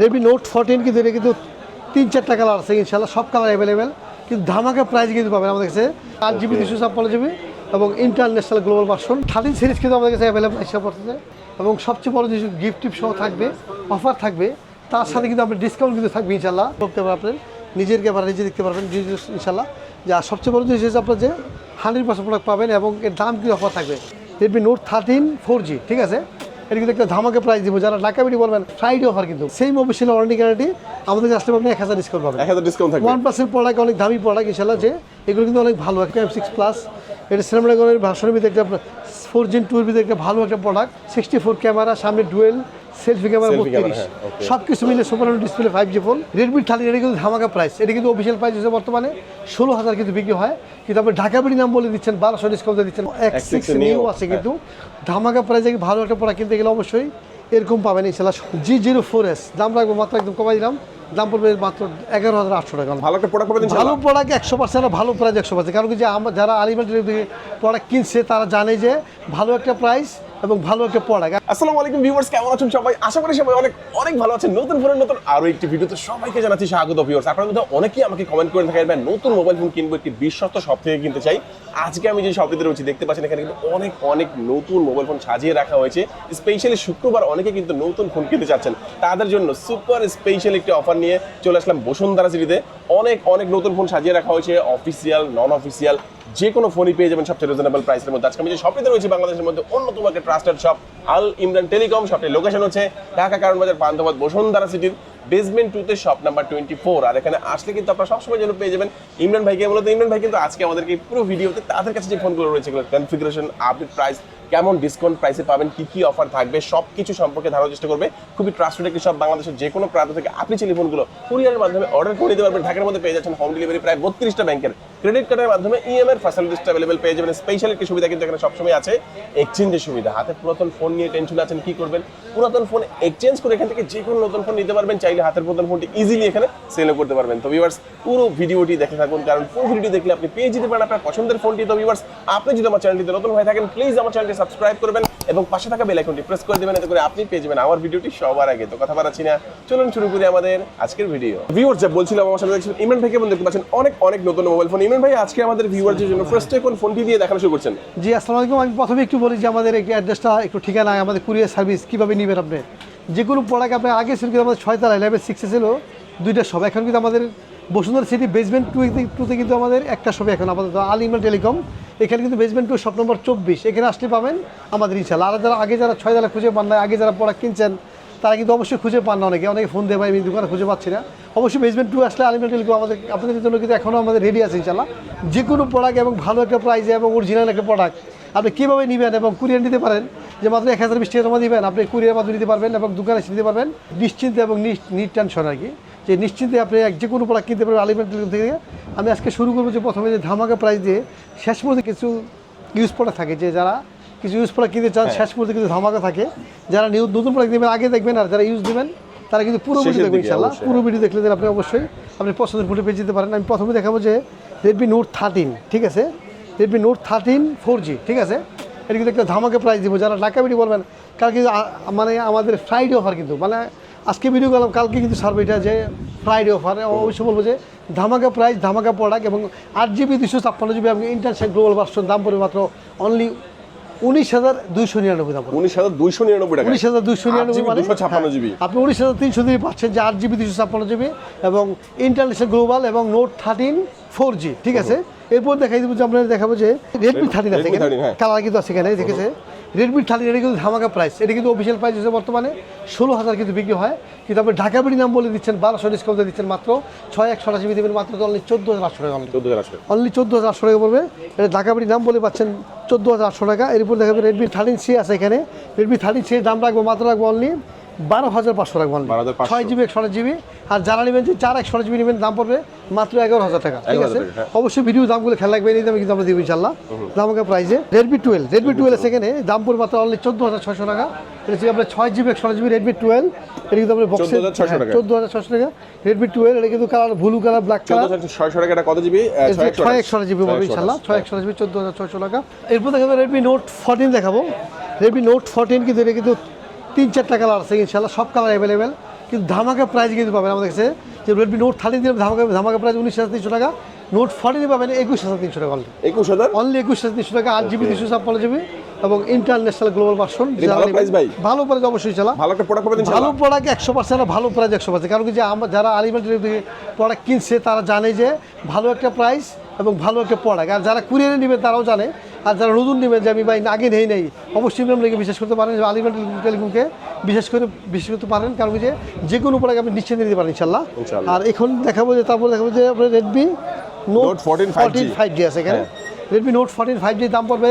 Redmi note fourteen কিন্তু এটা কিন্তু তিন চারটা কালার আছে ইনশাল্লাহ সব কালার অ্যাভেলেবেল কিন্তু ধামাকা প্রাইস কিন্তু পাবেন আমাদের কাছে। আট জিবি দুশো ছাপ্পান্ন জিবি এবং international global version thirteen series কিন্তু আমাদের কাছে অ্যাভেলেবেল এসে পড়তেছে। এবং সবচেয়ে বড় যে গিফট টিপ সহ থাকবে অফার থাকবে তার সাথে কিন্তু আপনার ডিসকাউন্ট কিন্তু থাকবে ইনশাল্লাহ করতে পারবেন নিজের ক্যামেরা নিজে দেখতে পারবেন ইনশাল্লাহ যে আর সবচেয়ে বড় জিনিস হচ্ছে আপনার যে হান্ড্রেড পার্সেন্ট প্রোডাক্ট পাবেন এবং এর দাম কিন্তু অফার থাকবে। Redmi Note thirteen four G ঠিক আছে? এটা কিন্তু একটা ধামাকে প্রাইস দিব। যারা ঢাকা বিডি বলবেন ফ্রাইডে অফার কিন্তু। সেই মোবাইল ওয়ারেন্টি গ্যারান্টি আমাদের কাছে আসলে আপনি এক হাজার ডিসকাউন্ট পাবেন। এক হাজার ডিসকাউন্ট থাকবে। ওয়ান পার্সেন্ট প্রোডাক্ট অনেক দামি প্রোডাক্ট ইনশাল্লাহ আছে এগুলো কিন্তু অনেক ভালো। একটা এম সিক্স প্লাস এটা সিনেমাগরের ভার্সনের ভিতরে একটা ফোর জিন টুর ভিতরে একটা ভালো একটা প্রোডাক্ট সিক্সটি ফোর ক্যামেরা সামনে ডুয়েল সেলফি ক্যামেরা বত্রিশ। হ্যাঁ, সব কিছু মিলে super display five G phone Redmi thirty এটা কিন্তু ধামাকা প্রাইস এটা কিন্তু অফিসিয়াল প্রাইস হচ্ছে বর্তমানে ষোলো হাজার কিন্তু বিক্রি হয়। কিন্তু আপনি ঢাকা বিডি নাম বলে দিচ্ছেন বারোশো ডিসকাউন্ট দিচ্ছেন। এক্স সিক্স নিউ আছে। কিন্তু। ধামাকা প্রাইসে ভালো একটা প্রোডাক্ট কিনতে গেলে অবশ্যই এরকম পাবেন ইনশাল্লাহ জি জিরো ফোর এস দাম রাখব মাত্র একদম কমাই দিলাম। দাম পড়বে মাত্র এগারো হাজার আটশো টাকা। ভালো একটা প্রোডাক্ট পাবেন ভালো প্রোডাক্ট একশো পার্সেন্ট ভালো প্রাইস একশো পার্সেন্ট কারণ কি যে আমরা যারা আলিমেন্টের প্রোডাক্ট কিনছে তারা জানে যে ভালো একটা প্রাইস এবং ভালো একটা প্রোডাক্ট আসসালামু আলাইকুম ভিউয়ার্স কেমন আছেন সবাই? আশা করি সবাই অনেক অনেক ভালো আছেন। নতুন ফোনের নতুন আরও একটি ভিডিওতে সবাইকে জানাচ্ছি স্বাগত ভিউয়ার্স আপনার মধ্যে অনেকেই আমাকে কমেন্ট করে থাকেন, ভাই, নতুন মোবাইল ফোন কিনবো, একটি বিশ্বস্ত শপ থেকে কিনতে চাই। আজকে আমি যে শপটিতে রয়েছি, দেখতে পাচ্ছেন এখানে কিন্তু অনেক অনেক নতুন মোবাইল ফোন সাজিয়ে রাখা হয়েছে। স্পেশালি শুক্রবার অনেকে কিন্তু নতুন ফোন কিনতে চাচ্ছেন। তাদের জন্য সুপার স্পেশাল একটি অফার নিয়ে চলে আসলাম বসুন্ধরা সিটিতে অনেক অনেক নতুন ফোন সাজিয়ে রাখা হয়েছে অফিসিয়াল নন অফিসিয়াল যে কোনো ফোনই পেয়ে যাবেন সবচেয়ে রিজনেবল প্রাইসের মধ্যে। আজকে আমি যে শপটিতে রয়েছি, বাংলাদেশের মধ্যে অন্যতম একটা trusted shop Al Imran telecom. শপটির location হচ্ছে ঢাকা কারণ বাজার পান্থবাদ বসুন্ধরা সিটির বেসমেন্ট টুতে শপ নাম্বার টোয়েন্টি ফোর আর এখানে আসলে কিন্তু আপনারা সবসময় যেন পেয়ে যাবেন ইমরান ভাইকে। মূলত ইমরান ভাই কিন্তু আজকে আমাদেরকে পুরো ভিডিওতে তাদের কাছে যে ফোনগুলো রয়েছে কনফিগারেশন আপডেট প্রাইস কেমন ডিসকাউন্ট প্রাইসে পাবেন, কি কি অফার থাকবে সব কিছু সম্পর্কে ধারণার চেষ্টা করবে। খুবই ট্রাস্টেড একটি সব বাংলাদেশের যে কোনো প্রান্ত থেকে আপনি চাইলে ফোনগুলো কুরিয়ারের মাধ্যমে অর্ডার করে দিতে পারবেন, ঢাকার মধ্যে পেয়ে যাচ্ছেন হোম ডেলিভারি প্রায় বত্রিশটা ব্যাংকের ক্রেডিট কার্ডের মাধ্যমে ইএমআই ফ্যাসিলিটিসটা অ্যাভেলেবল পেয়ে যাবেন। স্পেশাল একটি সুবিধা কিন্তু এখানে সবসময় আছে এক্সচেঞ্জের সুবিধা। হাতে পুরাতন ফোন নিয়ে টেনশন আছেন, কি করবেন? পুরাতন ফোন এক্সচেঞ্জ করে এখান থেকে যে কোনো নতুন ফোন নিতে পারবেন, চাইলে হাতের পুরাতন ফোনটি ইজিলি এখানে সেলও করতে পারবেন। তো ভিউয়ার্স পুরো ভিডিওটি দেখে থাকুন, কারণ পুরো ভিডিও দেখলে আপনি পেয়ে যেতে পারেন আপনার পছন্দের ফোনটি তো ভিউয়ার্স আপনি যদি আমার চ্যানেলটিতে নতুন হয়ে থাকেন প্লিজ আমার চ্যানেলটি সাবস্ক্রাইব করবেন এবং পাশে থাকা বেল আইকনটি প্রেস করে দেবেন, এতে করে আপনি পেয়ে যাবেন আমার ভিডিওটি সবার আগে। তো কথা বাড়াচ্ছি না, চলুন শুরু করি আমাদের আজকের ভিডিও ভিউয়ার্স যা বলছিলাম আমার সাথে, দেখছেন ইমরান ভাইকে দেখতে পাচ্ছেন অনেক অনেক নতুন মোবাইল ফোন ইমরান ভাই, আজকে আমাদের ভিউয়ারদের জন্য ফার্স্টে কোন ফোনটি দিয়ে দেখানো শুরু করছেন। জি, আসসালামু আলাইকুম। আমি প্রথমে একটু বলি যে আমাদের এই অ্যাড্রেসটা একটু ঠিকানা, আমাদের কুরিয়ার সার্ভিস কীভাবে নেবেন আপনি? যে কোনো প্রোডাক্ট আপনি আগে ছিল কিন্তু আমাদের ছয়তলা লেভেল সিক্সে ছিল, দুইটা সব এখন কিন্তু আমাদের বসুন্ধরা সিটি বেসমেন্ট টু টুতে কিন্তু আমাদের একটা সবে এখন আপাতত আল ইমেল টেলিকম। এখানে কিন্তু বেসমেন্ট টু শপ নম্বর চব্বিশ। এখানে আসলে পাবেন আমাদের ইনশাল্লাহ আর যারা আগে যারা ছয় খুঁজে পান না আগে যারা প্রোডাক্ট কিনছেন, তারা কিন্তু অবশ্যই খুঁজে পান না অনেকে। অনেকে ফোন ভাই, আমি দোকানে খুঁজে পাচ্ছি না। অবশ্যই বেসমেন্ট টু আসলে আলিমেন্ট টেলিকম আমাদের আপনাদের জন্য কিন্তু এখনও আমাদের রেডি আছে ইনশাল্লাহ যে কোনো প্রোডাক্ট এবং ভালো একটা প্রাইসে এবং অরিজিনাল একটা প্রোডাক্ট আপনি কীভাবে নেবেন এবং কুরিয়ার নিতে পারেন, যে মাত্র এক হাজার বিশ টাকা জমা দিবেন, আপনি কুরিয়ার মাধ্যমে নিতে পারবেন এবং দোকানে নিতে পারবেন। নিশ্চিন্তে এবং নিট টেনশন আর কি। যে নিশ্চিন্তে আপনি এক যে কোনো প্রোডাক্ট কিনতে পারবেন আলিমেন্ট থেকে। আমি আজকে শুরু করব যে প্রথমে যে ধামাকা প্রাইস দিয়ে শেষ মুহূর্তে কিছু ইউজ প্রোডাক্ট থাকে যে যারা কিছু ইউজ প্রোডাক্ট কিনতে চান শেষ মুহূর্তে কিছু ধামাকা থাকে যারা নিউ নতুন প্রোডাক্ট নেবেন আগে দেখবেন আর যারা ইউজ দেবেন তারা কিন্তু পুরো ভিডিও দেখবেন ইনশাল্লাহ পুরো ভিডিও দেখলে আপনি অবশ্যই আপনি পছন্দের ফোনে পেয়ে যেতে পারেন। আমি প্রথমে দেখাবো যে রেডমি নোট থার্টিন ঠিক আছে? Redmi Note thirteen four G ঠিক আছে? এটা কিন্তু একটা ধামাকে প্রাইস দিব। যারা ঢাকা ভিডিও বলবেন কারণ কিন্তু মানে আমাদের ফ্রাইডে অফার কিন্তু। মানে আজকে ভিডিও করলাম কালকে কিন্তু সার্ভেটা যে ফ্রাইডে অফার অবশ্যই বলব যে ধামাকা প্রাইস ধামাকা প্রোডাক্ট এবং আট জিবি দুশো ছাপ্পান্ন জিবি এবং ইন্টারন্যাশনাল গ্লোবাল ভার্সন দাম পড়বে মাত্র অনলি উনিশ হাজার দুইশো নিরানব্বই দাম উনিশ হাজার দুইশো নিরানব্বই টাকা। উনিশ হাজার দুশো নিরানব্বই মানে ছাপ্পান্ন হ্যাঁ, জিবি আপনি উনিশ হাজার তিনশো জিবি পাচ্ছেন যে আট জিবি দুশো ছাপ্পান্ন জিবি এবং ইন্টারন্যাশনাল গ্লোবাল এবং নোট থার্টিন ফোর জি ঠিক আছে? এরপর দেখাই দেবো যে আপনাদের দেখাবো যে রেডমি থার্টিন আছে 13, হ্যাঁ। কালার কিন্তু আছে এখানে দেখেছে। রেডমি থার্টিন এটা কিন্তু ধামাকা প্রাইস এটা কিন্তু অফিসিয়াল প্রাইস হিসেবে বর্তমানে। ষোলো হাজার কিন্তু বিক্রি হয়। কিন্তু আপনি ঢাকা বিড়ি নাম বলে দিচ্ছেন বারোশো ডিসকাউন্টে দিচ্ছেন মাত্র। ছয় একশো আশি দেবেন মাত্র অনলি চোদ্দ হাজার আটশো টাকা অনলি চোদ্দ হাজার আটশো টাকা। পড়বে। এটা ঢাকা বিড়ি নাম বলে পাচ্ছেন চোদ্দ হাজার আটশো টাকা। এরপর দেখাবে রেডমি থার্টিন সি আছে এখানে। রেডমি থার্টিন সি দাম রাখব মাত্র রাখব অনলি বারো হাজার পাঁচশো রাখব অনলি 12,500 ছয় জিবি একশো জিবি। আর যারা নেবেন যে চার একশো জিবি নেবেন দাম পড়বে মাত্র এগারো হাজার টাকা। ঠিক আছে? হ্যাঁ। অবশ্যই ভিডিও দামগুলো খেয়াল রাখবেন এই দামে কিন্তু আমরা দিব ইনশাল্লাহ দামকে প্রাইসে রেডমি টুয়েলভ রেডমি টুয়েলভ সেখানে দাম পড়বে মাত্র অনলি চোদ্দ হাজার ছশো টাকা। এটা হচ্ছে আপনার ছয় জিবি একশো জিবি রেডমি টুয়েলভ এটা কিন্তু আপনার বক্সে চোদ্দ হাজার ছশো টাকা। রেডমি টুয়েলভ এটা কিন্তু colour blue colour black colour ছয়শো টাকা কত জিবি? ছয় একশো জিবি পাবো ইনশাল্লাহ ছয় একশো জিবি চোদ্দ হাজার ছয়শো টাকা। এরপর দেখাবো রেডমি নোট ফোরটিন দেখাবো। রেডমি নোট ফোরটিন কিন্তু এটা কিন্তু তিন চারটা কালার আছে ইনশাল্লাহ সব কালার অ্যাভেলেবেল কিন্তু ধামাকা প্রাইস কিন্তু পাবেন আমাদের কাছে। যে রেডমি নোট থার্টিন দিলে ধামাকা ধামাকা প্রাইস উনিশ হাজার তিনশো টাকা। নোট ফর্টিন পাবেন একুশ হাজার তিনশো টাকা অনলি একুশ হাজার? অনলি একুশ হাজার তিনশো টাকা আট জিবি দুশো ছাপ্পান্ন জিবি এবং ইন্টারন্যাশনাল গ্লোবাল ভার্সন ভালো? প্রাইস অবশ্যই চালা ভালো একটা প্রোডাক্ট পাবেন ভালো প্রোডাক্ট একশো পার্সেন্ট ভালো প্রাইস একশো পার্সেন্ট কারণ কি যে আমরা যারা আলিমেন্টারি প্রোডাক্ট কিনছে তারা জানে যে ভালো একটা প্রাইস এবং ভালো একটা প্রোডাক্ট আর যারা কুরিয়ারে নেবে তারাও জানে আর যারা নতুন নেবেন যে আমি ভাই আগে নেই নেই অবশ্যই আপনি আমাকে বিশ্বাস করতে পারেন আলিমেন্টারি টেলিকমকে বিশেষ করে বিশ্বাস করতে পারেন। কারণ যে যে কোনো প্রোডাক্ট আপনি নিশ্চিন্তে নিতে পারেন ইনশাল্লাহ আর এখন দেখাবো যে তারপর দেখাবো যে আপনার Redmi Note Note 14 5G fourteen five G আছে এখানে। Redmi Note fourteen five G দাম পড়বে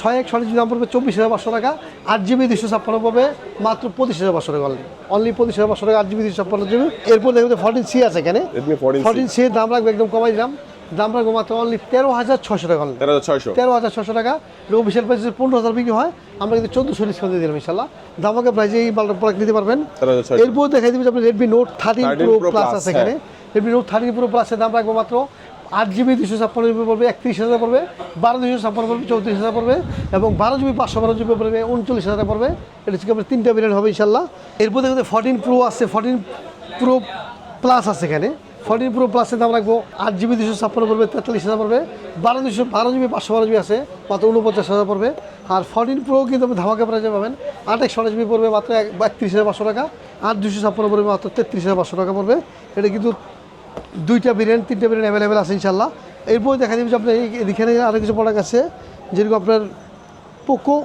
ছয় এক ষোলো দাম পড়বে চব্বিশ হাজার পাঁচশো টাকা। আট জিবি দুশো ছাপ্পান্ন পড়বে মাত্র পঁচিশ হাজার পাঁচশো টাকা অনলি অনলি পঁচিশ হাজার পাঁচশো টাকা আট জিবি দুশো ছাপ্পান্ন জিবি এরপর দেখবে ফোরটিন সি আছে এখানে। Redmi 14C ফোরটিন সি এর দাম রাখবে একদম কমাই দিলাম। দাম রাখব মাত্র অনলি তেরো হাজার ছশো টাকা অনলি তেরো হাজার ছয়শো। তেরো হাজার ছশো টাকা। অফিসিয়াল প্রাইস পনেরো হাজার বিক্রি হয় আমরা কিন্তু চোদ্দোশো ডিসকাউন্ট দিয়ে দিলাম ইনশাল্লাহ দামাকে প্রাইসে এই মালটা প্রোডাক্ট নিতে পারবেন। এরপর দেখাই দিবে যে আপনি Redmi Note thirteen pro plus আছে এখানে। রেডমি নোট থার্টিন প্রো প্লাসের দাম রাখব মাত্র আট জিবি দুশো ছাপ্পান্ন জিবি পড়বে একত্রিশ হাজার পড়বে বারো দুশো ছাপ্পান্ন পড়বে চৌত্রিশ হাজার পড়বে এবং বারো জিবি পাঁচশো বারো জিবি পড়বে উনচল্লিশ হাজার পড়বে। এটা হচ্ছে আপনার তিনটা ভেরিয়েন্ট হবে ইনশাল্লাহ এরপর দেখতে ফোরটিন প্রো আছে ফোরটিন প্রো প্লাস আছে এখানে। ফোরটিন প্রো প্লাসের দাম রাখব। আট জিবি দুশো ছাপ্পান্ন পড়বে তেতাল্লিশ হাজার পড়বে। বারো দুশো বারো জিবি পাঁচশো বারো জিবি আছে মাত্র উনপঞ্চাশ হাজার পড়বে। আর ফোরটিন প্রো কিন্তু আপনি ধামাকা প্রাইজে পাবেন। আট একশো জিবি পড়বে মাত্র এক একত্রিশ হাজার পাঁচশো টাকা। আট দুশো ছাপ্পান্ন পড়বে মাত্র তেত্রিশ হাজার পাঁচশো টাকা পড়বে। এটা কিন্তু দুইটা ভেরিয়েন্ট তিনটা ভেরিয়েন্ট অ্যাভেলেবেল আছে ইনশাল্লাহ এরপর দেখা যাবে যে আপনার এই- এখানে আরও কিছু প্রোডাক্ট আছে যেরকম আপনার পোকো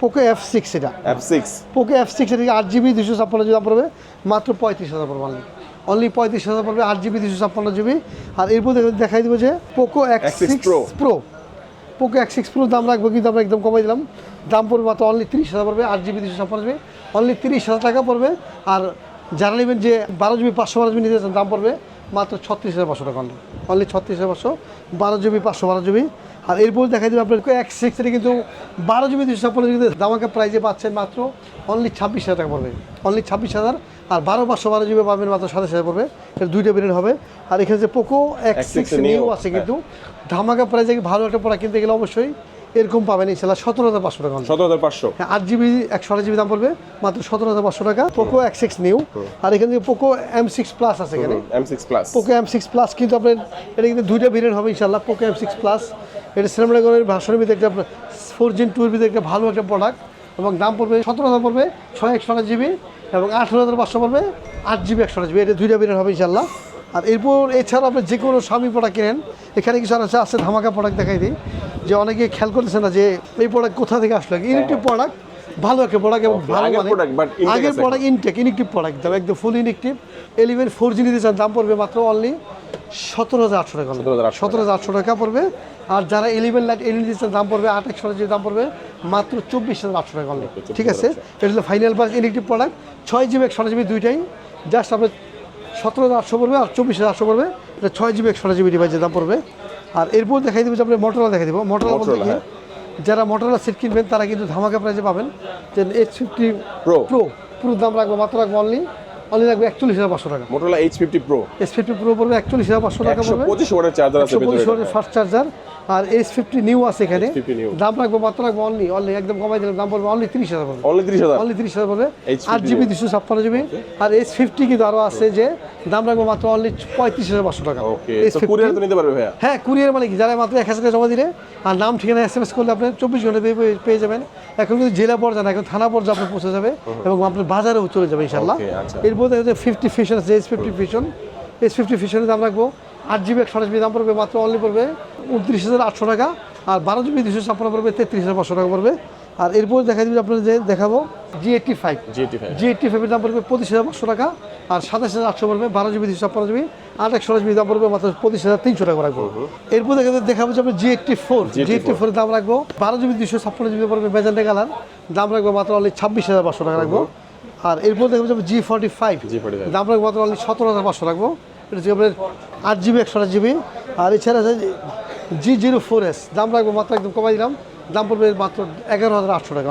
পোকো এফ সিক্স এটা। F six Poco F six এটা আট জিবি দুশো ছাপ্পান্ন জিবি দাম পড়বে মাত্র পঁয়ত্রিশ হাজার পড়বে অনলি পঁয়ত্রিশ হাজার পড়বে আট জিবি দুশো ছাপ্পান্ন জিবি আর এরপর দেখা- দেখাই দেবো যে Poco X X6 six pro Poco X six pro দাম রাখব কিন্তু আমরা একদম কমাই দিলাম। দাম পড়বে মাত্র অনলি তিরিশ হাজার পড়বে আট জিবি দুশো ছাপ্পান্ন জিবি অনলি তিরিশ হাজার টাকা পড়বে। আর যারা নেবেন যে বারো জিবি পাঁচশো বারো জিবি নিতে চান দাম পড়বে মাত্র ছত্রিশ হাজার পাঁচশো টাকা অনলি অনলি ছত্রিশ হাজার পাঁচশো বারো জিবি পাঁচশো বারো জিবি আর এরপর দেখা যাবে আপনার এক্স সিক্স কিন্তু বারো জিবি দুশো ছাপ্পান্ন জিবি দামাকে প্রাইজে পাচ্ছেন মাত্র অনলি ছাব্বিশ হাজার টাকা পড়বে। অনলি ছাব্বিশ হাজার আর বারো পাঁচশো বারো জিবি পাবেন মাত্র সাতাশ হাজার পড়বে এটা দুইটা ভেরিয়েন্ট হবে। আর এখানে যে পোকো এক্স সিক্স নিউ আছে কিন্তু। ধামাকা প্রাইজে ভালো একটা প্রোডাক্ট কিনতে গেলে অবশ্যই এরকম পাবেন ইনশাল্লাহ সতেরো হাজার পাঁচশো টাকা। সতেরো হাজার পাঁচশো। হ্যাঁ আট জিবি একশো আট জিবি দাম পড়বে। মাত্র সতেরো হাজার পাঁচশো টাকা। পোকো এক্স সিক্স নিউ আর এখানে যে পোকো এম সিক্স প্লাস আছে এখানে। M six plus Poco M six plus কিন্তু আপনার এটা কিন্তু দুইটা ভেরিয়েন্ট হবে ইনশাল্লাহ পোকো এম সিক্স প্লাস এটা স্ন্যাপড্রাগনের ভাষণের ভিতরে একটা ফোর জিন টুর ভিতরে একটা ভালো একটা প্রোডাক্ট এবং দাম পড়বে সতেরো হাজার পড়বে ছয় একশো আঠাশ জিবি। এবং আঠেরো হাজার পাঁচশো পড়বে আট জিবি একশো আঠাশ জিবি এটা দুইটা ভেরিয়েন্ট হবে ইনশাল্লাহ আর এরপর এছাড়া আপনি যে কোনো স্বামী প্রোডাক্ট কেনেন এখানে কিছু আছে আছে ধামাকা প্রোডাক্ট দেখাই দিই। যে অনেকে খেয়াল করতেছে না যে এই প্রোডাক্ট কোথা থেকে আসলো? ইলেকট্রিক প্রোডাক্ট ভালো একটা প্রোডাক্ট এবং ভালো আগের মানে প্রোডাক্ট ইনটেক ইনেকটিভ প্রোডাক্ট দাম একদম full inactive eleven four G নিতে চান দাম পড়বে মাত্র অনলি সতেরো হাজার আটশো টাকা। 17,800 সতেরো হাজার আটশো টাকা পড়বে। আর যারা এলিভেন লাইট এল নিতে চান দাম পড়বে আট একশো টাকা দাম পড়বে মাত্র চব্বিশ হাজার আটশো টাকা only। ঠিক আছে? এটা হলো ফাইনাল পাস ইলেকট্রিক প্রোডাক্ট ছয় জিবি একশো জিবি দুইটাই। জাস্ট আপনার সতেরো হাজার আটশো পড়বে আর চব্বিশ হাজার আটশো পড়বে। এটা ছয় জিবি একশো জিবি ডিভাইসের দাম পড়বে। আর এরপর দেখাই দেবো যে আপনি মোটরলা দেখাই দেবো। মোটরলা বলতে গিয়ে কি? হ্যাঁ। যারা মোটরলা সিট কিনবেন তারা কিন্তু ধামাকা প্রাইজে পাবেন। যে এইচ ফিফটি প্রো প্রো পুরো দাম রাখব মাত্র রাখব অনলি অনলি রাখব একচল্লিশ হাজার পাঁচশো টাকা। Motorola edge fifty pro fifty pro পড়বে একচল্লিশ হাজার পাঁচশো টাকা পড়বে। পঁচিশ ওয়াটের চার্জার আছে পঁচিশ ওয়াটের ফাস্ট চার্জার আর ফিফটি নিউ আছে এখানে। দাম রাখব মাত্র রাখব অনলি অনলি একদম কমাই দিলাম দাম পড়বে অনলি তিরিশ হাজার পড়বে। অনলি ত্রিশ হাজার। অনলি তিরিশ হাজার পড়বে। আট জিবি দুশো ছাপ্পান্ন জিবি আর ফিফটি কিন্তু আরও আছে যে দাম রাখব মাত্র অনলি পঁয়ত্রিশ হাজার পাঁচশো টাকা। কুরিয়ার নিতে পারবে ভাইয়া? হ্যাঁ কুরিয়ার মানে কি যারা মাত্র এক হাজার টাকা জমা দিলে আর নাম ঠিকানা এস এম এস করলে আপনি চব্বিশ ঘণ্টা পেয়ে যাবেন। এখন কিন্তু জেলা পর্যায়ে এখন থানা পর্যায়ে পৌঁছে যাবে এবং আপনার বাজারেও চলে যাবে ইনশাল্লাহ দেখা যাচ্ছে ফিফটি ফিশন আছে S fifty fusion S fifty ফিশনের দাম রাখব। আট জিবি একশো আঠাশ দাম পড়বে মাত্র অনলি পড়বে উনত্রিশ হাজার আটশো টাকা। আর বারো জিবি দুশো ছাপ্পান্ন পড়বে তেত্রিশ হাজার পাঁচশো টাকা পড়বে। আর এরপর দেখা যাবে আপনার যে দেখাবো G eighty five G eighty five G eighty ফাইভের দাম পড়বে পঁচিশ হাজার পাঁচশো টাকা। আর সাতাশ হাজার আটশো পড়বে বারো জিবি দুশো ছাপ্পান্ন জিবি আট একশো জিবি দাম পড়বে মাত্র পঁচিশ হাজার তিনশো টাকা রাখব এরপর দেখা যাবে দেখাবো যে আপনি G eighty four G eighty ফোরের দাম রাখব বারো জিবি দুশো ছাপ্পান্ন জিবি পড়বে মেজান্ডে কালার দাম রাখব মাত্র অনলি ছাব্বিশ হাজার পাঁচশো টাকা রাখব। আর এরপর দেখাবো যে জি ফর্টি ফাইভ G45 দাম রাখব মাত্র অনলি সতেরো হাজার পাঁচশো রাখব। এটা হচ্ছে আপনার আট জিবি একশো আট জিবি। আর এছাড়া আছে জি জিরো ফোর এস দাম রাখব মাত্র একদম কমাই দিলাম। দাম পড়বে মাত্র এগারো হাজার আটশো টাকা।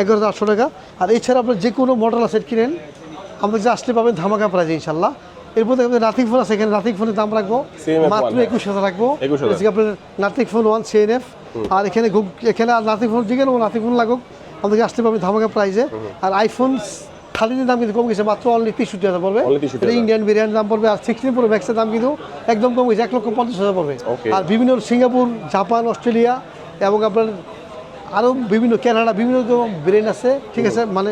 এগারো হাজার আটশো টাকা। আর এছাড়া আপনার যে কোনো মডেল সেট কিনেন আমাদের কাছে আসলে পাবেন ধামাকা প্রাইজে ইনশাল্লাহ এরপর দেখবেন নাথিং ফোন আছে এখানে। নাতিক ফোনের দাম রাখব মাত্র। একুশ হাজার রাখব। 21,000 আজকে আপনার নাতিক ফোন ওয়ান সিএনএফ আর এখানে এখানে আর নাথিং ফোন যে কোনো নাথিং ফোন লাগুক আমাদেরকে আসলে পাবেন ধামাকা প্রাইজে আর আইফোন থার্টিনের দাম কিন্তু কম গেছে মাত্র অনলি তেষট্টি হাজার পড়বে। এটা ইন্ডিয়ান বিরিয়ানির দাম পড়বে আর সিক্সটিন প্রো ম্যাক্সের দাম কিন্তু একদম কম গেছে এক লক্ষ পঞ্চাশ হাজার পড়বে। আর বিভিন্ন সিঙ্গাপুর জাপান অস্ট্রেলিয়া এবং আপনার আরও বিভিন্ন কানাডা বিভিন্ন ব্রেন আছে ঠিক আছে? মানে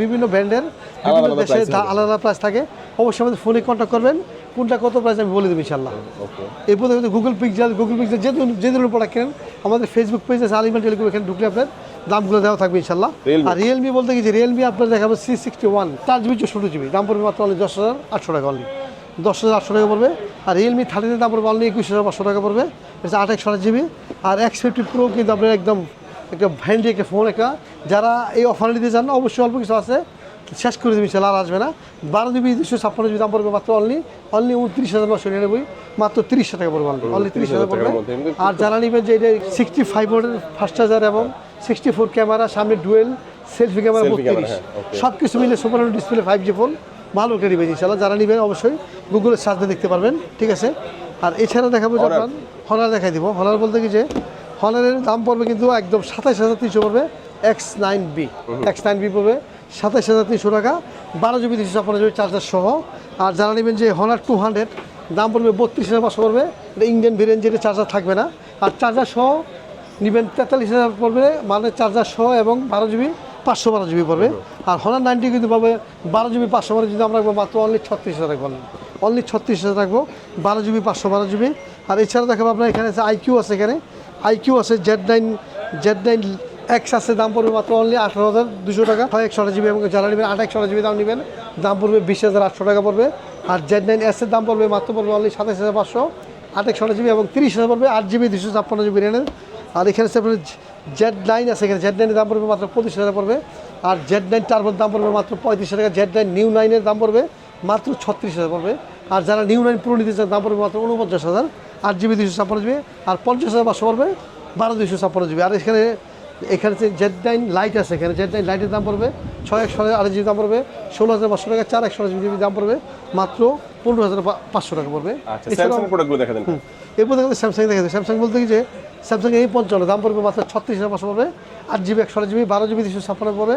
বিভিন্ন ব্র্যান্ডের বিভিন্ন আলাদা দেশে আলাদা প্রাইস থাকে। অবশ্যই আমাদের ফোনে কন্ট্যাক্ট করবেন কোনটা কত প্রাইস আমি বলে দেবো ইনশাল্লাহ এরপরে গুগল পিকচার গুগল পিকচার যে যে ধরনের প্রোডাক্ট কেনেন আমাদের ফেসবুক পেজ আছে আলিমান টেলিকম এখানে ঢুকলে আপনার দামগুলো দেওয়া থাকবে ইনশাল্লাহ আর রিয়েলমি বলতে কি যে রিয়েলমি আপনার দেখাবো সি সিক্সটি ওয়ান চার জিবি চৌষট্টি জিবি দাম পড়বে মাত্র অনলি দশ হাজার আটশো টাকা অনলি দশ হাজার আটশো টাকা পড়বে। আর রিয়েলমি থার্টিনের দাম পড়বে অনলি একুশ হাজার পাঁচশো টাকা পড়বে। এটা আট একশো জিবি। আর এক্স ফিফটি প্রো কিন্তু আপনার একদম একটা ভ্যান্ডি একটা ফোন একটা। যারা এই অফার নিতে চান অবশ্যই অল্প কিছু আছে। শেষ করে দেবেন ইনশাল্লাহ আর আসবে না। বারো জিবি দুশো ছাপ্পান্ন জিবি দাম পড়বে মাত্র অনলি অনলি উনত্রিশ হাজার নশো নিরানব্বই মাত্র তিরিশ টাকা পড়বে অনলি অনলি তিরিশ হাজার পড়বে। আর যারা নেবেন যে এটা সিক্সটি ফাইভ ফাস্ট চার্জার এবং সিক্সটি ফোর ক্যামেরা সামনে ডুয়েল সেলফি ক্যামেরা বত্রিশ সব কিছু মিলে super display five G phone ভালো একটা নেবেন ইনশাল্লাহ যারা নেবেন অবশ্যই গুগলের সার্চে দেখতে পারবেন ঠিক আছে? আর এছাড়া দেখাবো। আপনার হনার দেখাই দিব। হনার বলতে কি যে হনারের দাম পড়বে কিন্তু একদম সাতাইশ হাজার তিনশো পড়বে X nine B X nine B পড়বে সাতাইশ হাজার তিনশো টাকা। বারো জিবি তিনশো ছাপ্পান্ন জিবি চার্জার সহ। আর যারা নেবেন যে হনার টু হান্ড্রেড দাম পড়বে বত্রিশ হাজার পাঁচশো পড়বে। এটা ইন্ডিয়ান ভেরিয়েন্ট যেটা চার্জার থাকবে না। আর চার্জার সহ নেবেন তেতাল্লিশ হাজার পড়বে মানে চার্জার সহ এবং বারো জিবি পাঁচশো বারো জিবি পড়বে। আর হনার নাইনটি কিন্তু পাবে, বারো জিবি পাঁচশো বারো যদি আমরা রাখব মাত্র অনলি ছত্রিশ হাজার রাখব। অনলি ছত্রিশ হাজার রাখব, বারো জিবি পাঁচশো বারো জিবি আর এছাড়া দেখাবো আপনার এখানে আছে আইকিউ আছে এখানে। আইকিউ আছে Z nine Z nine X আছে, দাম পড়বে মাত্র অনলি আঠারো হাজার দুশো টাকা। ছয় একশো জিবি এবং যারা নেবেন আট একশো জিবি দাম নেবেন, দাম পড়বে বিশ হাজার আটশো টাকা পড়বে। আর জেড নাইন এসের দাম পড়বে মাত্র পড়বে অনলি সাতাশ হাজার পাঁচশো, আট একশো জিবি এবং তিরিশ হাজার পড়বে আট জিবি দুশো ছাপ্পান্ন জিবি রেনের আর এখানে আপনার জেড নাইন আছে, এখানে জেড নাইনের দাম পড়বে মাত্র পঁচিশ হাজার পড়বে। আর জেড নাইন টার্বোর দাম পড়বে মাত্র পঁয়ত্রিশ টাকা। জেড নাইন নিউ নাইনের দাম পড়বে মাত্র ছত্রিশ হাজার পড়বে। আর যারা নিউ নাইন পুরো নিতে চান, দাম পড়বে মাত্র উনপঞ্চাশ হাজার। আট জিবি দুশো ছাপ্পান্ন জিবি আর পঞ্চাশ হাজার পাঁচশো পড়বে, বারো দুশো ছাপ্পান্ন জিবি আর এখানে এখানে যে জেড নাইন লাইট আছে এখানে জেড নাইন লাইটের দাম পড়বে ছয় একশো আড়াই জিবি দাম পড়বে ষোলো হাজার পাঁচশো টাকা চার একশো জিবি দাম পড়বে মাত্র পনেরো হাজার পাঁচশো টাকা পড়বে। আচ্ছা প্রোডাক্টগুলো দেখা এরপর দেখেন স্যামসাং দেখা যায় স্যামসাং বলতে কি যে স্যামসাং এই পঞ্চান্ন দাম পড়বে মাত্র ছত্রিশ হাজার পাঁচশো পড়বে আট জিবি একশো জিবি বারো জিবি দুশো ছাপ্পান্ন পড়বে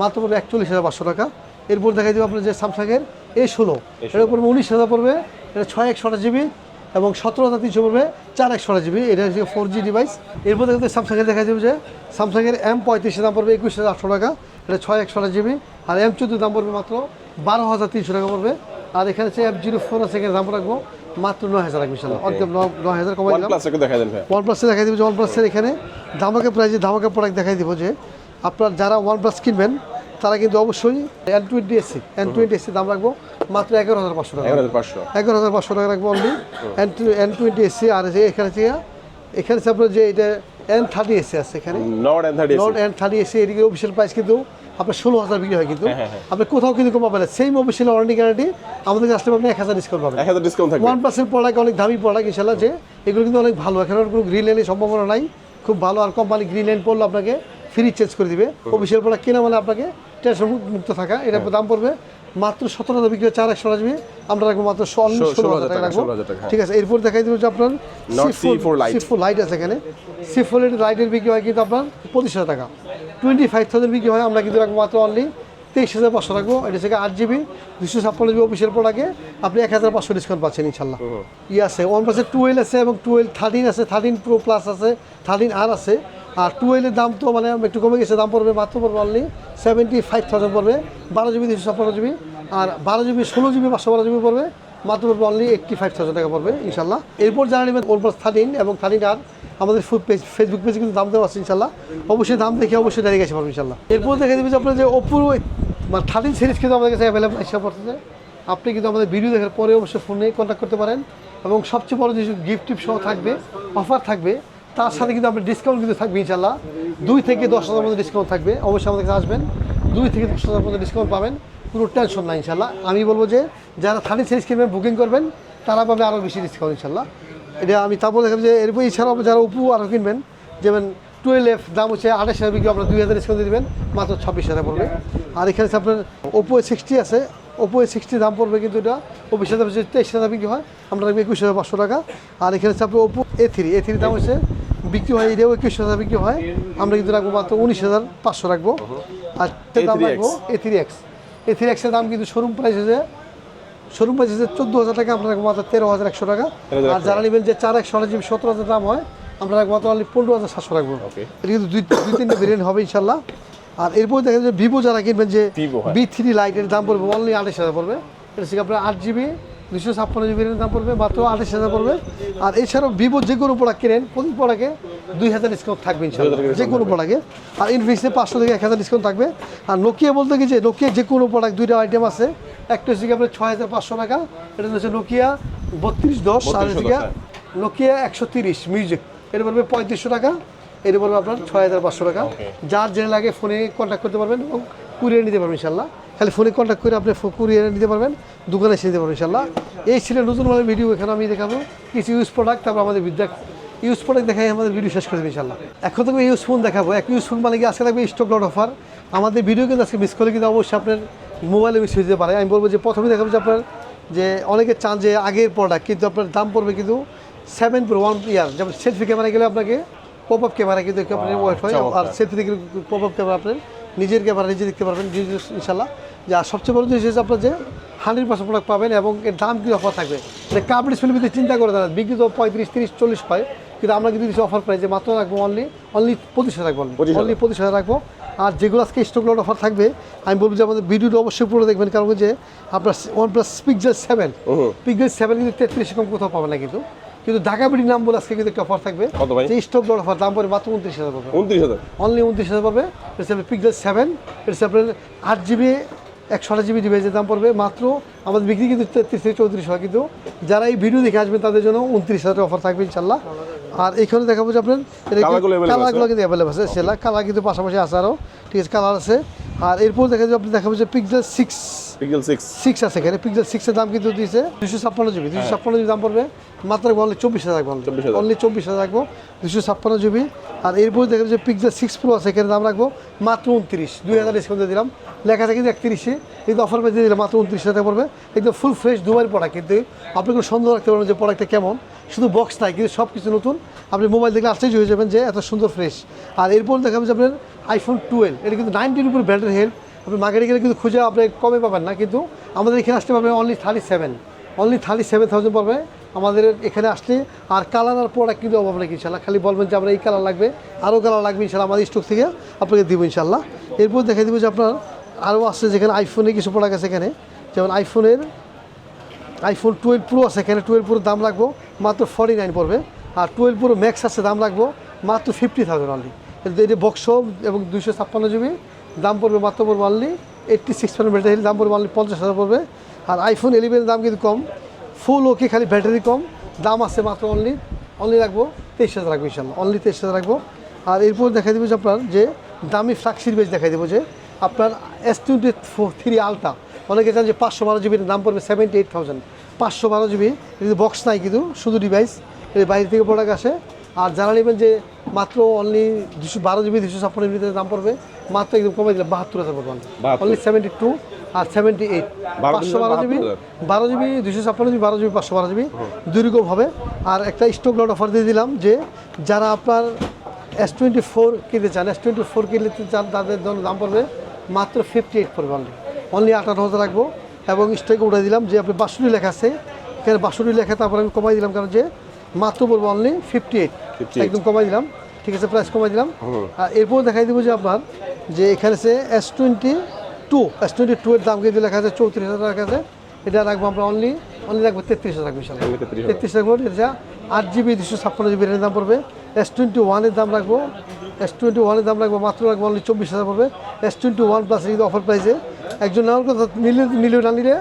মাত্র পড়বে একচল্লিশ হাজার পাঁচশো টাকা। এরপর দেখা যাবে আপনার যে স্যামসাংয়ের এ ষোলো এটা পড়বে উনিশ হাজার পড়বে এটা ছয় একশো জিবি এবং সতেরো হাজার তিনশো পড়বে চার একশো জিবি এটা হচ্ছে ফোর জি ডিভাইস এরপর দেখতে স্যামসাংয়ের দেখা যাবে যে স্যামসাংয়ের এম পঁয়ত্রিশের দাম পড়বে একুশ হাজার আটশো টাকা। এটা ছয় একশো জিবি আর এম চোদ্দ দাম পড়বে মাত্র বারো হাজার তিনশো টাকা পড়বে। আর এখানে হচ্ছে এফ জিরো ফোর আছে এখানে দাম রাখব মাত্র নয় হাজার রাখব ইনশাল্লাহ অর্ধেক ন- নয় হাজার কমাই দিলাম। দেখা ওয়ান প্লাসে দেখাই দিব যে ওয়ান প্লাসের এখানে ধামাকা প্রাইজে ধামাকা প্রোডাক্ট দেখাই দিব যে আপনার যারা ওয়ান প্লাস কিনবেন তারা কিন্তু অবশ্যই N twenty SE N twenty SE দাম রাখব মাত্র এগারো হাজার পাঁচশো টাকা। এগারো হাজার পাঁচশো। টাকা রাখব only N N twenty SE আর এখানে যে এখানে আপনার যে এটা এন থার্টি এসি আছে এখানে। Nord and thirty Nord N thirty SE এদিকে অফিসিয়াল প্রাইস কিন্তু আপনার ষোলো হাজার বিক্রি হয় কিন্তু। হ্যাঁ, হ্যাঁ। আপনি কোথাও কিন্তু কম পাবেন সেম অফিসিয়াল ওয়ারেন্টি গ্যারান্টি আমাদের কাছে আপনি এক হাজার ডিসকাউন্ট পাবেন। এক হাজার ডিসকাউন্ট থাকবে। ওয়ান প্লাসের প্রোডাক্ট অনেক দামি প্রোডাক্ট ইনশাল্লাহ যে এগুলো কিন্তু অনেক ভালো। এখানে কোনো গ্রিন লাইনের সম্ভাবনা নাই। খুব ভালো আর কোম্পানি গ্রিন লাইন পড়লে আপনাকে। ফ্রি চেঞ্জ করে দিবে। অফিসিয়াল প্রোডাক্ট কেনা মানে আপনাকে টেনশন মুক্ত থাকা। এটা দাম পড়বে মাত্র সতেরো হাজার বিক্রি হয় চার একশো আসবে আমরা রাখব মাত্র ষোলো হাজার টাকা রাখব। হ্যাঁ। ঠিক আছে এরপর দেখাই দেবো যে আপনার Not C4 light। C four lite আছে এখানে। সি ফোর লাইটের বিক্রি হয় কিন্তু আপনার পঁচিশ হাজার টাকা। টোয়েন্টি ফাইভ থাউজেন্ড বিক্রি হয় আমরা কিন্তু রাখব মাত্র অনলি তেইশ হাজার পাঁচশো রাখব। এটা থেকে আট জিবি দুশো ছাপ্পান্ন জিবি অফিসিয়াল প্রোডাক্টে আপনি এক হাজার পাঁচশো ডিসকাউন্ট পাচ্ছেন ইনশাল্লাহ। ই আছে ওয়ান প্লাসের টুয়েলভ আছে এবং টুয়েলভ থার্টিন আছে থার্টিন প্রো প্লাস আছে থার্টিন আর আছে। আর টুয়েলভের দাম তো মানে একটু কমে গেছে, দাম পড়বে মাত্র পড়বে অনলি সেভেন্টি ফাইভ থাউজেন্ড পড়বে, বারো জিবি দুশো ছাপ্পান্ন জিবি আর বারো জিবি ষোলো জিবি পাঁচশো বারো জিবি পড়বে, মাত্র পড়বে অনলি এইট্টি ফাইভ থাউজেন্ড টাকা পড়বে ইনশাল্লাহ এরপর যারা নেবেন ওয়ান প্লাস থার্টিন এবং থার্টিন আর আমাদের পেজ ফেসবুক পেজে কিন্তু দাম দেওয়া আছে ইনশাল্লাহ অবশ্যই দাম দেখে অবশ্যই দাঁড়িয়ে গেছে পারব ইনশাল্লাহ এরপর দেখে দেবে যে আপনার যে ওপো মানে থার্টিন সিরিজ কিন্তু আমাদের কাছে অ্যাভেলেবল এসে পড়তেছে। আপনি কিন্তু আমাদের ভিডিও দেখার পরে অবশ্যই ফোনে কন্ট্যাক্ট করতে পারেন এবং সবচেয়ে বড় যে গিফট টিপ সহ থাকবে অফার থাকবে তার সাথে কিন্তু আপনার ডিসকাউন্ট কিন্তু থাকবে ইনশাল্লাহ দুই থেকে দশ হাজার মধ্যে ডিসকাউন্ট থাকবে। অবশ্যই আমাদের কাছে আসবেন। দুই থেকে দশ হাজার মধ্যে ডিসকাউন্ট পাবেন। কোনো টেনশন নাই ইনশাল্লাহ আমি বলব যে, যারা থার্টি সিরিজ কিনবেন বুকিং করবেন, তারা পাবে আরও বেশি ডিসকাউন্ট ইনশাল্লাহ এটা আমি তারপর দেখাবো যে, এরপর এছাড়াও যারা উপু আরও কিনবেন, যেমন টুয়েলভ দাম হচ্ছে আঠাশ হাজার বিক্রি, আপনার দুই হাজার ডিসকাউন্ট দেবেন, মাত্র ছাব্বিশ হাজার পড়বে। আর এখানে আপনার ওপো সিক্সটি আছে। ওপো সিক্সটি দাম পড়বে কিন্তু এটা হাজার হচ্ছে তেইশ হাজার বিক্রি হয়। আমরা রাখব একুশ হাজার পাঁচশো টাকা। আর এখানে হচ্ছে আপনার Oppo A three A three দাম হচ্ছে বিক্রি হয় এটাও একুশ হাজার বিক্রি হয়। আমরা কিন্তু রাখব মাত্র উনিশ হাজার পাঁচশো রাখব। আর দাম রাখব এ থ্রি এক্স এই থ্রি এক্সের দাম কিন্তু শোরুম প্রাইস আছে শোরুম প্রাইস আছে চোদ্দ হাজার টাকা আমরা রাখব মাত্র তেরো হাজার একশো টাকা। আর যারা নেবেন যে চার একশো জিবি সতেরো হাজার দাম হয় আমরা রাখব মাত্র অনলি পনেরো হাজার সাতশো রাখব। এটা কিন্তু দুই দুই তিনটে ভেরিয়েন্ট হবে ইনশাল্লাহ। আর এরপর দেখা যাচ্ছে ভিভো যারা কিনবেন যে। বি থ্রি লাইটের দাম পড়বে অনলি আঠাশ হাজার পড়বে। এটা হচ্ছে আপনার আট জিবি দুশো ছাপ্পান্ন জিবি দাম পড়বে মাত্র আঠাশ হাজার পড়বে। আর এছাড়াও ভিভো যে কোনো প্রোডাক্ট কেনেন প্রতি প্রোডাক্টে দুই হাজার ডিসকাউন্ট থাকবে ইনশাল্লাহ 2000 যে কোনো প্রোডাক্টে আর ইনফিক্সে পাঁচশো থেকে এক হাজার ডিসকাউন্ট থাকবে। আর নোকিয়া বলতে কি যে নোকিয়া যে কোনো প্রোডাক্ট দুইটা আইটেম আছে। একটা হচ্ছে কি আপনার ছয় হাজার পাঁচশো টাকা এটা হচ্ছে নোকিয়া বত্রিশ দশ আর 3210 হচ্ছে হ্যাঁ। নোকিয়া একশো তিরিশ মিউজিক এটা পড়বে পঁয়ত্রিশশো টাকা এটা পড়বে আপনার ছয় হাজার পাঁচশো টাকা। যার যে লাগে ফোনে কন্ট্যাক্ট করতে পারবেন এবং কুরিয়ার নিতে পারবেন ইনশাল্লাহ খালি ফোনে কন্ট্যাক্ট করে আপনি কুরিয়ারে নিতে পারবেন দোকানে এসে নিতে পারবেন ইনশাল্লাহ। এই ছিল নতুন ভাবে ভিডিও এখানে আমি দেখাবো। কিছু ইউজ প্রোডাক্ট তারপর আমাদের বিদ্যা ইউজ প্রোডাক্ট দেখাই আমাদের ভিডিও শেষ করে দেবে ইনশাল্লাহ। এখন থেকে ইউজ ফোন দেখাবো। এক ইউজ ফোন মানে কি আজকে থাকবে স্টক লট অফার আমাদের ভিডিও কিন্তু আজকে মিস করলে কিন্তু অবশ্যই আপনার মোবাইলে মিস হয়ে যেতে পারে। আমি বলব যে প্রথমে দেখাবো যে আপনার যে অনেকে চান যে আগের প্রোডাক্ট কিন্তু আপনার দাম পড়বে কিন্তু সেভেন প্রো ওয়ান ইয়ার যেমন সেলফি ক্যামেরা গেলে আপনাকে পপ আপ ক্যামেরা কিন্তু আপনার ওয়াইফাই আর চমৎকার। সেলফি থেকে পপ আপ ক্যামেরা আপনার নিজের ক্যামেরা নিজে দেখতে পারবেন ইনশাল্লাহ। যে আর সবচেয়ে বড় জিনিস হচ্ছে আপনার যে হান্ড্রেড পার্সেন্ট প্রোডাক্ট পাবেন এবং এর দাম কি অফার থাকবে? এটা কাপ ডিসপ্লে ভিতরে চিন্তা করে দাঁড়ান বিক্রি তো পঁয়ত্রিশ তিরিশ চল্লিশ হয় কিন্তু আমরা কিন্তু কিছু অফার প্রাইসে মাত্র রাখব অনলি অনলি পঁচিশ হাজার রাখব অনলি পঁচিশ হাজার। রাখব। আর যেগুলো আজকে স্টক লট অফার থাকবে আমি বলব যে আমাদের ভিডিওটা অবশ্যই পুরো দেখবেন কারণ যে আপনার one plus pixel seven. Pixel seven কিন্তু তেত্রিশ কম কোথাও পাবে না কিন্তু। কিন্তু ঢাকা বিডি নাম বলে আজকে কিন্তু একটা অফার থাকবে? যে স্টক লট অফার দাম পড়বে মাত্র উনত্রিশ হাজার পাবে উনত্রিশ হাজার। অনলি উনত্রিশ হাজার পাবে এটা পিকজেল সেভেন এটা হচ্ছে আপনার আট জিবি একশো আট জিবি ডিভাইসের দাম পড়বে মাত্র আমাদের বিক্রি কিন্তু তেত্রিশ থেকে চৌত্রিশ হয় কিন্তু যারা এই ভিডিও দেখে আসবেন তাদের জন্য উনত্রিশ হাজার অফার থাকবে ইনশাল্লাহ। আর এখানে দেখাবো যে আপনার কালারগুলো কিন্তু অ্যাভেলেবল আছে সেলা। কালার কিন্তু পাশাপাশি আছে আরও ঠিক আছে কালার আছে। আর এরপর দেখা যাবে আপনি দেখাবো যে pixel six pixel six six আছে এখানে। পিক্সেল সিক্সের দাম কিন্তু দিয়েছে দুশো ছাপ্পান্ন জিবি। দুশো ছাপ্পান্ন জিবি দাম পড়বে মাত্র অনলি চব্বিশ হাজার রাখব অনলি চব্বিশ হাজার রাখব দুশো ছাপ্পান্ন জিবি। আর এরপর দেখেন যে পিক্সেল সিক্স প্রো আছে এখানে দাম রাখব মাত্র উনত্রিশ। দুই হাজার ডিসকাউন্ট দিলাম। লেখা আছে কিন্তু একত্রিশে। কিন্তু অফার দিয়ে দিলাম মাত্র উনত্রিশ হাজার পড়বে। একদম ফুল ফ্রেশ দুবার প্রোডাক্ট কিন্তু আপনি কোনো সন্দেহ রাখতে পারবেন যে প্রোডাক্টটা কেমন। শুধু বক্স নাই, কিন্তু সব কিছু নতুন। আপনি মোবাইল দেখলে আশ্চর্য হয়ে যাবেন যে এত সুন্দর ফ্রেশ আর এরপর দেখাবেন যে আপনার আইফোন টুয়েলভ এটা কিন্তু নাইনটির উপর ব্যাটারি হেল্প আপনি মার্কেটে গেলে কিন্তু খুঁজে আপনি কমে পাবেন না, কিন্তু আমাদের এখানে আসতে পারবেন only thirty seven only thirty seven thousand পড়বে। আমাদের এখানে আসলে আর কালার আর প্রোডাক্ট কিন্তু অভাব নেই ইনশাল্লাহ খালি বলবেন যে আমরা এই কালার লাগবে, আরও কালার লাগবে ইনশাল্লাহ আমাদের স্টক থেকে আপনাকে দিব ইনশাল্লাহ এরপর দেখে দিব যে আপনার আরও আসছে যেখানে আইফোনে কিছু প্রোডাক্ট আছে এখানে। যেমন আইফোনের আইফোন টুয়েলভ প্রো আছে এখানে টুয়েলভ প্রোর দাম রাখব মাত্র ফর্টি নাইন পড়বে। আর টুয়েলভ প্রো ম্যাক্স আছে, দাম রাখব মাত্র ফিফটি থাউজেন্ড অনলি এটা বক্স এবং দুইশো ছাপ্পান্ন জিবি দাম পড়বে মাত্র পড়বে only eighty six percent battery দাম পড়বে অনলি পঞ্চাশ হাজার পড়বে। আর আইফোন ইলেভেনের দাম কিন্তু কম ফুল ওকে খালি ব্যাটারি কম, দাম আছে মাত্র অনলি অনলি রাখব তেইশ হাজার রাখব ইনশাল্লাহ অনলি তেইশ হাজার রাখব আর এরপর দেখা দেবো যে আপনার যে দামি ফ্লাক্সির বেজ দেখাই দেবো যে আপনার এস টোয়েন্টি থ্রি আলট্রা অনেকে চান যে পাঁচশো বারো জিবির দাম পড়বে সেভেন্টি এইট থাউজেন্ড পাঁচশো বারো জিবি কিন্তু বক্স নাই কিন্তু শুধু ডিভাইস এর বাইরে থেকে প্রোডাক্ট আসে। আর যারা নেবেন যে মাত্র অনলি দুশো বারো জিবি দুশো ছাপ্পান্ন জিবিতে দাম পড়বে মাত্র একদম কমে দিলে বাহাত্তর হাজার পড়বে অনলি সেভেন্টি টু আর সেভেন্টি এইট পাঁচশো বারো জিবি বারো জিবি দুশো ছাপ্পান্ন জিবি বারো জিবি পাঁচশো বারো জিবি দুই রকম হবে আর একটা স্টক লট অফার দিয়ে দিলাম যে যারা আপনার এস টোয়েন্টি ফোর কিনতে চান এস টোয়েন্টি ফোর কিনতে চান তাদের জন্য দাম পড়বে মাত্র ফিফটি এইট পড়বে অনলি অনলি আঠারো হাজার রাখব এবং স্টকে উঠে দিলাম যে আপনি বাষট্টি লেখা আছে। এখানে বাষট্টি লেখা তারপর আমি কমাই দিলাম কারণ যে মাত্র পড়ব অনলি ফিফটি এইট একদম কমাই দিলাম। ঠিক আছে প্রাইস কমাই দিলাম। আর এরপর দেখাই দিব যে আপনার যে এখানে সে S twenty two S twenty two এর দাম কিন্তু লেখা আছে চৌত্রিশ হাজার টাকা আছে। এটা রাখব আমরা অনলি অনলি রাখব তেত্রিশ হাজার রাখব ইনশাল্লাহ। Only 33,000 তেত্রিশ রাখব এটা আট জিবি দুশো ছাপ্পান্ন জিবি এর দাম পড়বে। এস টোয়েন্টি ওয়ানের দাম রাখব এস টোয়েন্টি ওয়ানের দাম রাখব মাত্র রাখব অনলি চব্বিশ হাজার পড়বে। এস টোয়েন্টি ওয়ান প্লাস কিন্তু অফার প্রাইসে একজন নেওয়ার কথা নিলে নিলে না নিলে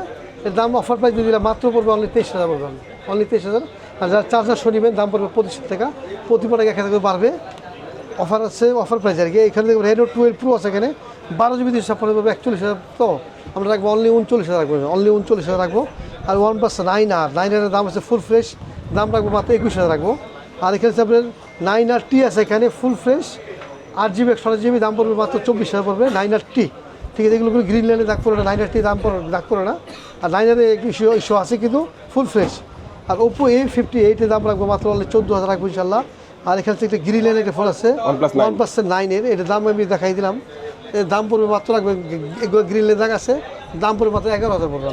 এর দাম অফার প্রাইস দিলে মাত্র পড়বে অনলি তেইশ হাজার পড়বে। অনলি তেইশ হাজার। আর যারা চার্জার শনিবেন দাম পড়বে পঁচিশ টাকা। প্রতি প্রোডাক্ট এক হাজার বাড়বে। অফার আছে অফার প্রাইস আর কি। এখানে দেখবেন রেডো টুয়েলভ প্রো আছে এখানে। বারো জিবি দুশো ছাপ্পান্ন পাবে একচল্লিশ হাজার তো। আমরা রাখব অনলি উনচল্লিশ হাজার রাখব। অনলি উনচল্লিশ হাজার রাখব। আর ওয়ান প্লাস নাইন আর নাইন আরের দাম আছে ফুল ফ্রেশ দাম রাখব মাত্র একুশ হাজার রাখব। আর এখানে আপনার নাইন আর টি আছে এখানে ফুল ফ্রেশ আট জিবি একশো জিবি দাম পড়বে মাত্র চব্বিশ হাজার পড়বে নাইন আর টি ঠিক আছে এগুলো গ্রিন লাইনে দাগ পড়ে না নাইন আর টি দাম পড়ে দাগ পড়ে না। আর নাইন আরে ইস্যু ইস্যু আছে কিন্তু ফুল ফ্রেশ আর ওপো এ ফিফটি এইটের দাম রাখব মাত্র অনলি চোদ্দ হাজার রাখব ইনশাল্লাহ আর এখানে থেকে একটা গ্রিন লাইনের একটা ফোন আছে। ওয়ান প্লাস নাইনের এটার দাম আমি দেখাই দিলাম। এর দাম পড়বে মাত্র রাখবে এগুলো গ্রিন দাগ আছে দাম পড়বে মাত্র এগারো হাজার পড়বে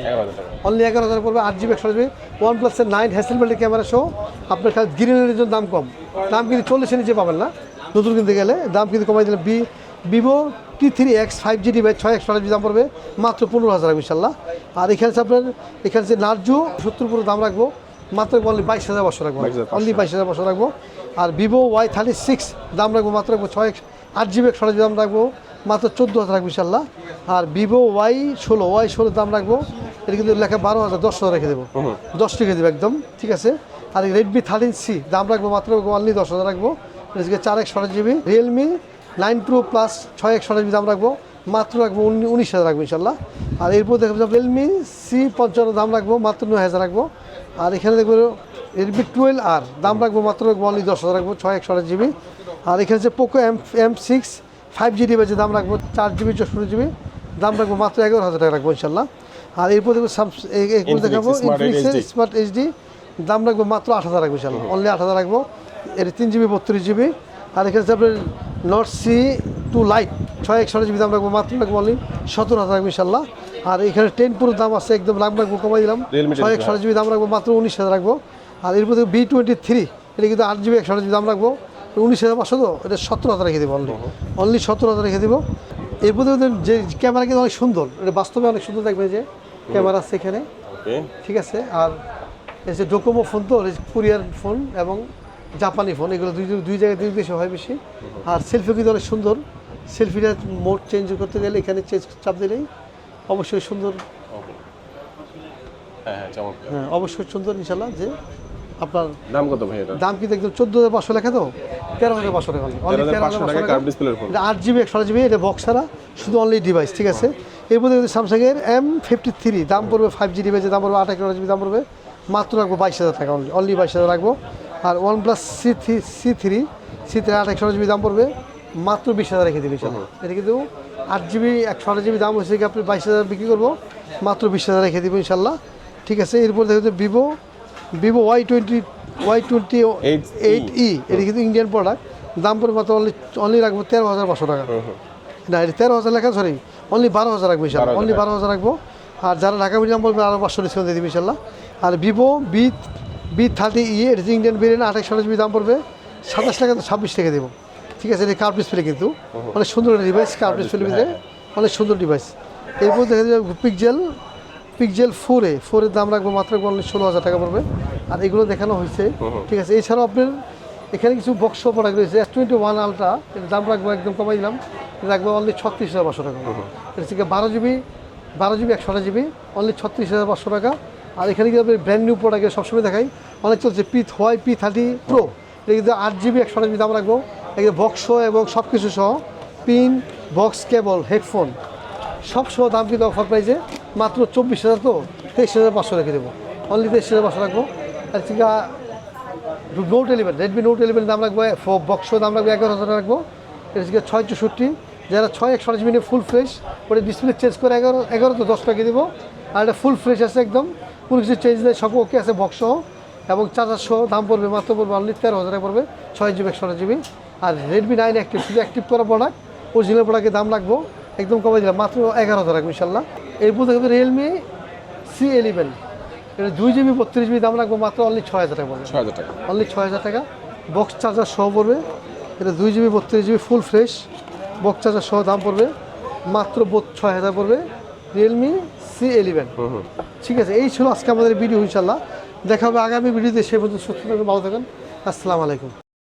অনলি এগারো হাজার পড়বে আট জিবি একশো জিবি। ওয়ান প্লাসের নাইন হ্যাসেল বেল্টের ক্যামেরা সহ আপনার খালি গ্রিনের জন্য দাম কম। দাম কিন্তু চল্লিশের নিচে পাবেন না। নতুন কিনতে গেলে দাম কিন্তু কমাই দিলে V Vivo T three X five G by ছয় একশো দাম পড়বে মাত্র পনেরো হাজার ইনশাল্লাহ আর এখানে আপনার এখানে যে নার্জো সত্তর পুরো দাম রাখব। মাত্র অনলি বাইশ হাজার বছর রাখব। অনলি বাইশ হাজার বছর রাখব। আর ভিভো ওয়াই থার্টি সিক্স দাম রাখব মাত্র রাখব ছয় আট জিবি একশো জিবি দাম রাখব মাত্র চোদ্দ হাজার রাখব ইনশাল্লাহ আর ভিভো ওয়াই ষোলো ওয়াই ষোলো দাম রাখব। এটা কিন্তু লেখা বারো হাজার দশ হাজার রেখে দেবো। দশ রেখে দেবো একদম ঠিক আছে? আর রেডমি থার্টিন সি দাম রাখব মাত্র অনলি দশ হাজার রাখব। এদিকে চার একশো GB Realme nine pro plus ছয় একশো জিবি দাম রাখব। মাত্র রাখব উনিশ হাজার রাখব ইনশাল্লাহ। আর এরপর দেখব রিয়েলমি সি পঞ্চান্ন দাম রাখব মাত্র নয় হাজার রাখব। আর এখানে দেখব রেডমি টুয়েলভ আর দাম রাখব মাত্র রাখব অনলি দশ হাজার রাখব ছয় একশো জিবি। আর এখানে যে Poco M M six five GB যে দাম রাখব চার জিবি চৌষট্টি জিবি। দাম রাখব মাত্র এগারো হাজার টাকা রাখব ইনশাল্লাহ। আর এরপর দেখব এরপর দেখাবো ইনফিনিক্সের স্মার্ট এইচডি দাম রাখব মাত্র আট হাজার রাখব ইনশাল্লাহ। অনলি আট হাজার রাখব। এর তিন জিবি বত্রিশ জিবি। আর এখানে হচ্ছে আপনার নট সি টু লাইট ছয় এক একশো জিবি দাম রাখব মাত্র রাখব অনলি সতেরো হাজার রাখব ইনশাল্লাহ। আর এখানে টেন পুরো দাম আছে একদম লাখ রাখব কমাই দিলাম। Realme 10 ছয় একশো জিবি দাম রাখব মাত্র উনিশ হাজার রাখব। আর এর এরপর বি টোয়েন্টি থ্রি এটা কিন্তু আট জিবি একশো জিবি দাম রাখব। উনিশ হাজার পাঁচশো তো এটা সতেরো হাজার রেখে দেবো অনলি অনলি সতেরো হাজার রেখে দেবো। এরপর দেখবেন যে ক্যামেরা কিন্তু অনেক সুন্দর এটা বাস্তবে অনেক সুন্দর দেখবে যে ক্যামেরা আছে এখানে। ঠিক আছে আর এই যে ডোকোমো ফোন তো কুরিয়ার ফোন এবং জাপানি ফোন এগুলো দুই দুই জায়গায় দুই দেশে হয় বেশি। আর সেলফি কিন্তু অনেক সুন্দর। সেলফিটা মোড চেঞ্জ করতে গেলে এখানে চেঞ্জ চাপ দিলেই অবশ্যই সুন্দর। হ্যাঁ হ্যাঁ হ্যাঁ অবশ্যই সুন্দর ইনশাল্লাহ যে আপনার দাম কত ভাই এটা? দাম কিন্তু একদম চোদ্দ হাজার পাঁচশো লেখা তো? তেরো হাজার পাঁচশো টাকা অনলি তেরো হাজার 13,500 টাকা পাঁচশো কার্ভ ডিসপ্লের ফোন এটা আট জিবি একশো জিবি এটা বক্স ছাড়া শুধু অনলি ডিভাইস ঠিক আছে? এরপর দেখবেন স্যামসাংয়ের এম ফিফটি থ্রি দাম পড়বে ফাইভ জি ডিভাইসের দাম পড়বে আট জিবি দাম পড়বে মাত্র রাখব বাইশ হাজার টাকা অনলি অনলি বাইশ হাজার রাখব। আর one plus C three C three C three আট একশো জিবি দাম পড়বে মাত্র বিশ হাজার রেখে দিবি এটা কিন্তু আট জিবি একশো আট জিবি দাম হচ্ছে কি আপনি বাইশ হাজার বিক্রি করব মাত্র বিশ হাজার রেখে দিব ইনশাল্লাহ। ঠিক আছে এরপর দেখবেন Vivo Vivo Y twenty Y twenty 8E eight E এটা কিন্তু ইন্ডিয়ান প্রোডাক্ট দাম পড়বে মাত্র অনলি অনলি রাখব তেরো হাজার পাঁচশো টাকা। না এটা তেরো হাজার লেখা সরি অনলি বারো হাজার রাখব ইনশাল্লাহ অনলি বারো হাজার রাখব। আর যারা ঢাকা মিডিয়াম বলবে আরও পাঁচশো ডিসকাউন্ট দিয়ে দিবি ইনশাল্লাহ। আর Vivo V V thirty E এটা ইন্ডিয়ান ভেরিয়েন্ট আঠাশ জিবি দাম পড়বে সাতাশ টাকা তো ছাব্বিশ টাকা দেবো। ঠিক আছে এটা কার্ভ ডিসপ্লে কিন্তু। অনেক সুন্দর একটা ডিভাইস কার্ভ ডিসপ্লে ভিতরে অনেক সুন্দর ডিভাইস এরপর দেখা যাবে পিকজেল পিকজেল ফোরে ফোরের দাম রাখব মাত্র অনলি ষোলো হাজার টাকা পড়বে। আর এগুলো দেখানো হয়েছে। ঠিক আছে এছাড়াও আপনার এখানে কিছু বক্স প্রোডাক্ট রয়েছে। এস টোয়েন্টি ওয়ান আলট্রা এর দাম রাখব একদম কমাই দিলাম। এটা রাখব অনলি ছত্রিশ হাজার পাঁচশো টাকা। এটা হচ্ছে বারো জিবি বারো জিবি একশো জিবি অনলি ছত্রিশ হাজার পাঁচশো টাকা। আর এখানে কিন্তু আপনি ব্র্যান্ড নিউ প্রোডাক্ট সবসময় দেখাই। অনেক চলছে P Huawei P thirty pro এটা কিন্তু আট জিবি একশো জিবি দাম রাখব। এখানে বক্স এবং সব কিছু সহ পিন বক্স কেবল হেডফোন সব সহ দাম কিন্তু অফার প্রাইসে মাত্র চব্বিশ হাজার তো, তেইশ হাজার পাঁচশো রেখে দেবো। অনলি তেইশ হাজার পাঁচশো রাখব। আর ঠিক Note eleven Redmi Note eleven দাম রাখব ফো বক্স দাম রাখব, এগারো হাজার রাখব। এটা হচ্ছে ছয় চৌষট্টি, যারা ছয়, একশো আঠাশ মিনিট ফুল ফ্রেশ ওটা ডিসপ্লে চেঞ্জ করে এগারো এগারো তো দশ টাকা দেবো। আর এটা ফুল ফ্রেশ আছে একদম। কোনো কিছু চেঞ্জ নেই সব ওকে আছে বক্স সহ। এবং চার্জার সহ দাম পড়বে মাত্র পড়বে অনলি তেরো হাজার টাকা পড়বে ছয় জিবি একশো আঠাশ জিবি আর রেডমি নাইন অ্যাক্টিভ শুধু অ্যাক্টিভ করা প্রোডাক্ট অরিজিনাল প্রোডাক্টের দাম লাগবো একদম কমে দিলাম মাত্র এগারো হাজার রাখব ইনশাল্লাহ এরপর দেখবে রিয়েলমি সি এলিভেন এটা দুই জিবি বত্রিশ জিবি দাম রাখব মাত্র অনলি ছয় হাজার টাকা পড়বে। ছয় হাজার টাকা। অনলি ছয় হাজার টাকা। বক্স চার্জার সহ পড়বে এটা দুই জিবি বত্রিশ GB full fresh box charger সহ দাম পড়বে মাত্র ছয় হাজার পড়বে। রিয়েলমি সি এলিভেন ঠিক আছে এই ছিল আজকে আমাদের ভিডিও ইনশাল্লাহ দেখা হবে আগামী ভিডিওতে সে পর্যন্ত সুস্থ থাকবেন ভালো থাকবেন আসসালামু আলাইকুম।